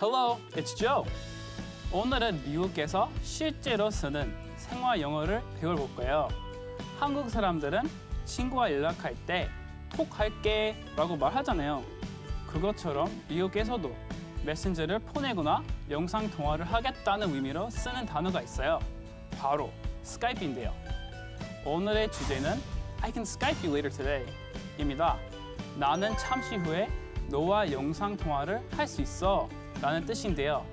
Hello, it's Joe. 오늘은 미국에서 실제로 쓰는 생활 영어를 배워볼 거예요. 한국 사람들은 친구와 연락할 때 톡 할게 라고 말하잖아요. 그것처럼 미국에서도 메신저를 보내거나 영상 통화를 하겠다는 의미로 쓰는 단어가 있어요. 바로 스카이프인데요. 오늘의 주제는 I can Skype you later today 입니다. 나는 잠시 후에 너와 영상 통화를 할 수 있어 라는 뜻인데요.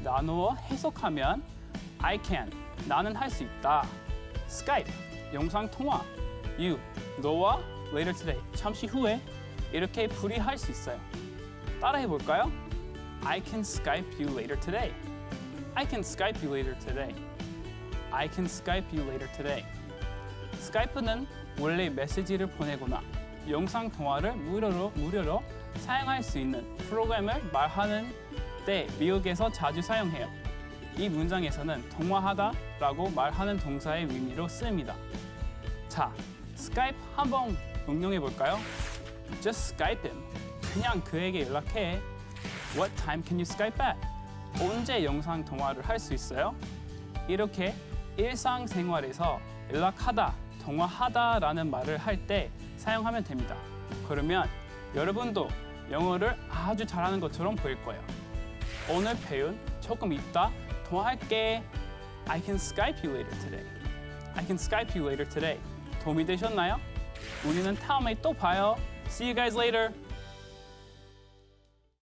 나누어 해석하면 I can 나는 할 수 있다. Skype 영상 통화 you 너와 later today 잠시 후에 이렇게 풀이할 수 있어요. 따라해 볼까요? I can Skype you later today. I can Skype you later today. I can Skype you later today. 스카이프는 원래 메시지를 보내거나 영상 통화를 무료로 무료로 사용할 수 있는 프로그램을 말하는 때 미국에서 자주 사용해요. 이 문장에서는 통화하다 라고 말하는 동사의 의미로 쓰입니다. 자, 스카이프 한번 응용해 볼까요? Just Skype him. 그냥 그에게 연락해. What time can you Skype at? 언제 영상 통화를 할 수 있어요? 이렇게 일상생활에서 연락하다, 통화하다라는 말을 할 때 사용하면 됩니다. 그러면 여러분도 영어를 아주 잘하는 것처럼 보일 거예요. 오늘 배운 조금 있다 통화할게. I can Skype you later today. I can Skype you later today. 도움이 되셨나요? 우리는 다음에 또 봐요. See you guys later.